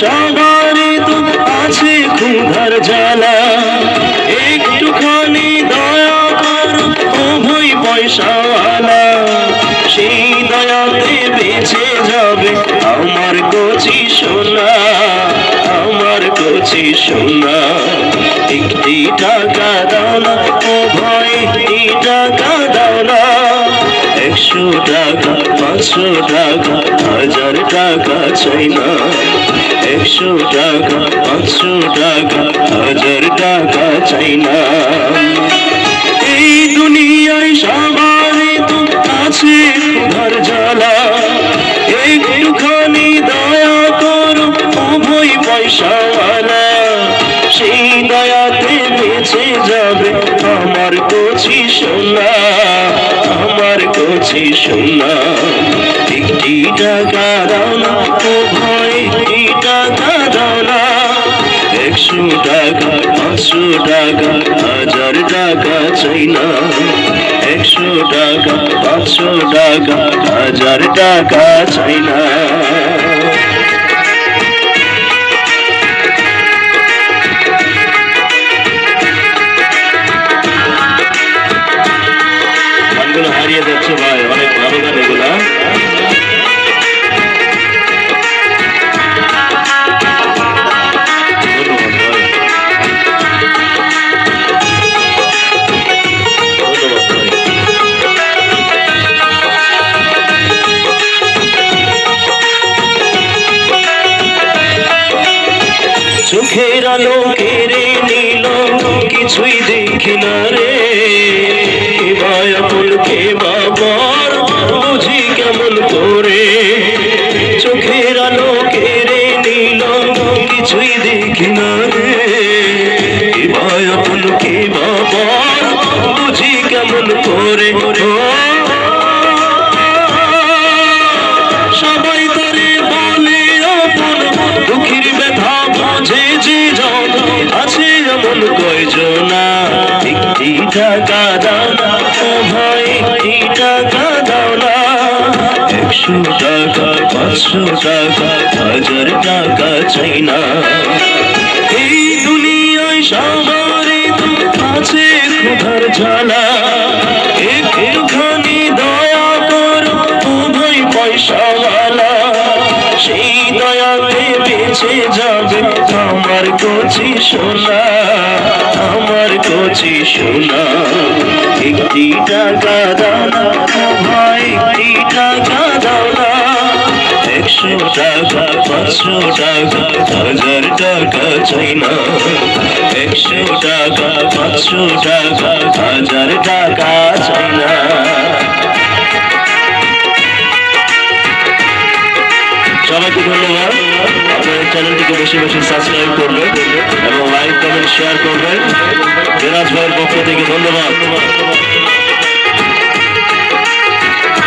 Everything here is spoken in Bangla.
সবারই তো আছে ক্ষুধার জ্বালা। একটুখানি দয়া করো ভাই পয়সাওয়ালা। সেই দয়াতে বেঁচে যাবে আমার কচি সোনা, আমার কচি সোনা। একটি টাকা দাও না একটি টাকা দাও না। একশো টাকা, পাঁচশো টাকা, হাজার টাকা চাই না। একশো টাকা, পাঁচশো টাকা, হাজার টাকা চাই না। এই দুনিয়ায় সবারই তো আছে ঘর জ্বালা। একটুখানি দয়া করো, উভয় পয়সাওয়ালা। সেই দয়াতে বেঁচে যাবে আমার কচি সোনা। কচি সোনা একটি টাকা দাও না তো ভয় একটি টাকা দাও না একশো টাকা পাঁচশো টাকা হাজার টাকা চাই না। একশো টাকা পাঁচশো টাকা হাজার টাকা চাই না। চোখের আলো কেড়ে নিল, কিছুই দেখি না রে। আপন কে বাবার বুঝি কেমন করে। চোখের আলো কেড়ে নিল, কিছুই দেখি না রে। কে বাবা কে বাবার টাকা দাও না ভাই একটি টাকা দাও না একশো টাকা পাঁচশো টাকা, হাজার টাকা চাই না। যাবে আমার কচি সোনা, আমার কচি সোনা। একটি টাকা দাও না, ভাই, একটি টাকা দাও না। একশো টাকা, পাঁচশো টাকা, হাজার টাকা চাই না। একশো টাকা, পাঁচশো টাকা, হাজার টাকা চাই না। সবাইকে ধন্যবাদ। চ্যানেলটিকে বেশি বেশি সাবস্ক্রাইব করবে এবং লাইক কমেন্ট শেয়ার করবে। দিনাজ ভাইয়ের পক্ষ থেকে ধন্যবাদ।